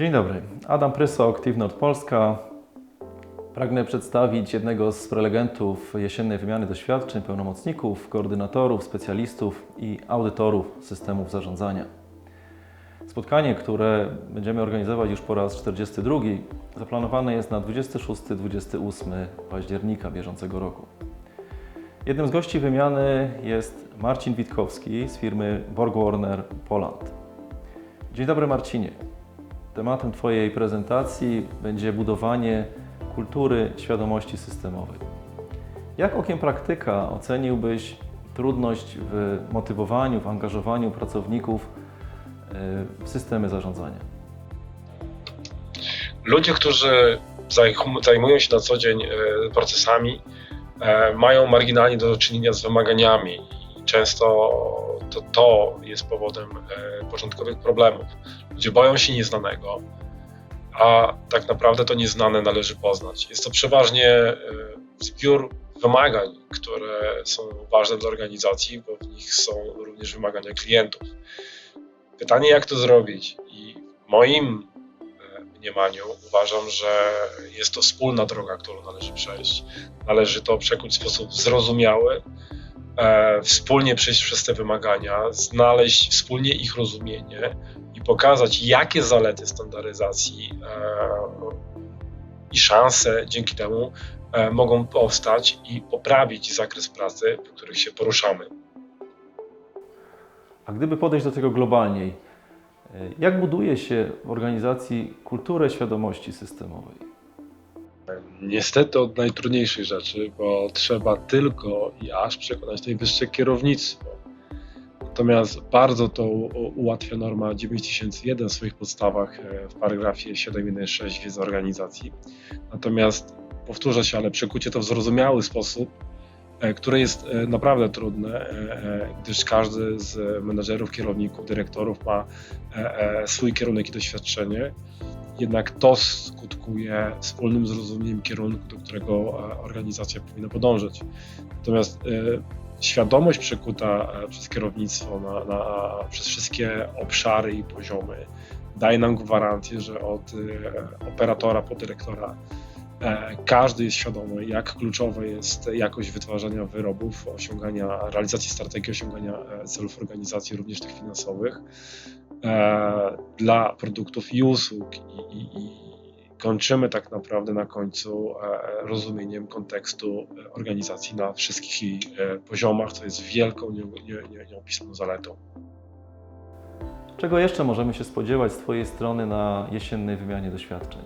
Dzień dobry, Adam Prysok, Nord Polska. Pragnę przedstawić jednego z prelegentów jesiennej wymiany doświadczeń, pełnomocników, koordynatorów, specjalistów i audytorów systemów zarządzania. Spotkanie, które będziemy organizować już po raz 42, zaplanowane jest na 26-28 października bieżącego roku. Jednym z gości wymiany jest Marcin Witkowski z firmy BorgWarner Poland. Dzień dobry Marcinie. Tematem Twojej prezentacji będzie budowanie kultury świadomości systemowej. Jak okiem praktyka oceniłbyś trudność w motywowaniu, w angażowaniu pracowników y, w systemy zarządzania? Ludzie, którzy zaj- zajmują się na co dzień e, procesami, e, mają marginalnie do czynienia z wymaganiami często to, to jest powodem e, początkowych problemów. Ludzie boją się nieznanego, a tak naprawdę to nieznane należy poznać. Jest to przeważnie e, zbiór wymagań, które są ważne dla organizacji, bo w nich są również wymagania klientów. Pytanie, jak to zrobić? I w moim e, mniemaniu uważam, że jest to wspólna droga, którą należy przejść. Należy to przekuć w sposób zrozumiały, wspólnie przejść przez te wymagania, znaleźć wspólnie ich rozumienie i pokazać, jakie zalety standaryzacji e, i szanse dzięki temu e, mogą powstać i poprawić zakres pracy, w których się poruszamy. A gdyby podejść do tego globalniej, jak buduje się w organizacji kulturę świadomości systemowej? Niestety od najtrudniejszych rzeczy, bo trzeba tylko i aż przekonać najwyższe kierownictwo. Natomiast bardzo to ułatwia norma 9001 w swoich podstawach e, w paragrafie 7.1.6 wiedzy organizacji. Natomiast powtórzę się, ale przekucie to w zrozumiały sposób, e, które jest e, naprawdę trudne, gdyż każdy z menedżerów, kierowników, dyrektorów ma swój kierunek i doświadczenie jednak to skutkuje wspólnym zrozumieniem kierunku, do którego e, organizacja powinna podążać. Natomiast e, świadomość przekuta e, przez kierownictwo na, na, przez wszystkie obszary i poziomy daje nam gwarancję, że od operatora po dyrektora każdy jest świadomy, jak kluczowa jest jakość wytwarzania wyrobów, osiągania, realizacji strategii, osiągania celów organizacji, również tych finansowych dla produktów i usług i, i, i kończymy tak naprawdę na końcu e, rozumieniem kontekstu e, organizacji na wszystkich jej e, poziomach, co jest wielką, nie, nie, nie, nieopisaną zaletą. Czego jeszcze możemy się spodziewać z Twojej strony na jesiennej wymianie doświadczeń?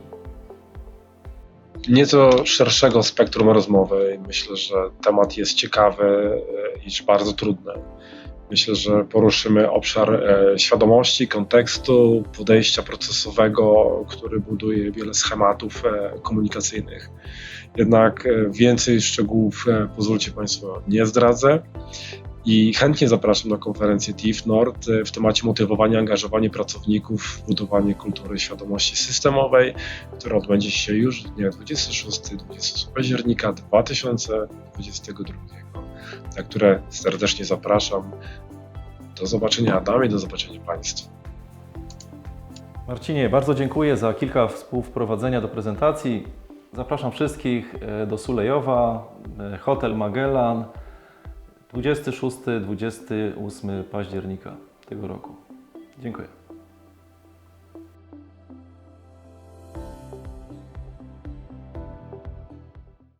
Nieco szerszego spektrum rozmowy. Myślę, że temat jest ciekawy e, i bardzo trudny. Myślę, że poruszymy obszar e, świadomości, kontekstu, podejścia procesowego, który buduje wiele schematów e, komunikacyjnych. Jednak e, więcej szczegółów, pozwólcie Państwo, nie zdradzę. I chętnie zapraszam na konferencję TIF Nord w temacie motywowania, angażowania pracowników, budowanie kultury świadomości systemowej, która odbędzie się już w dniach 26-28 października 2022, na które serdecznie zapraszam. Do zobaczenia Adamie, do zobaczenia Państwu. Marcinie, bardzo dziękuję za kilka współwprowadzenia do prezentacji. Zapraszam wszystkich e, do Sulejowa, e, Hotel Magellan, 26-28 października tego roku. Dziękuję.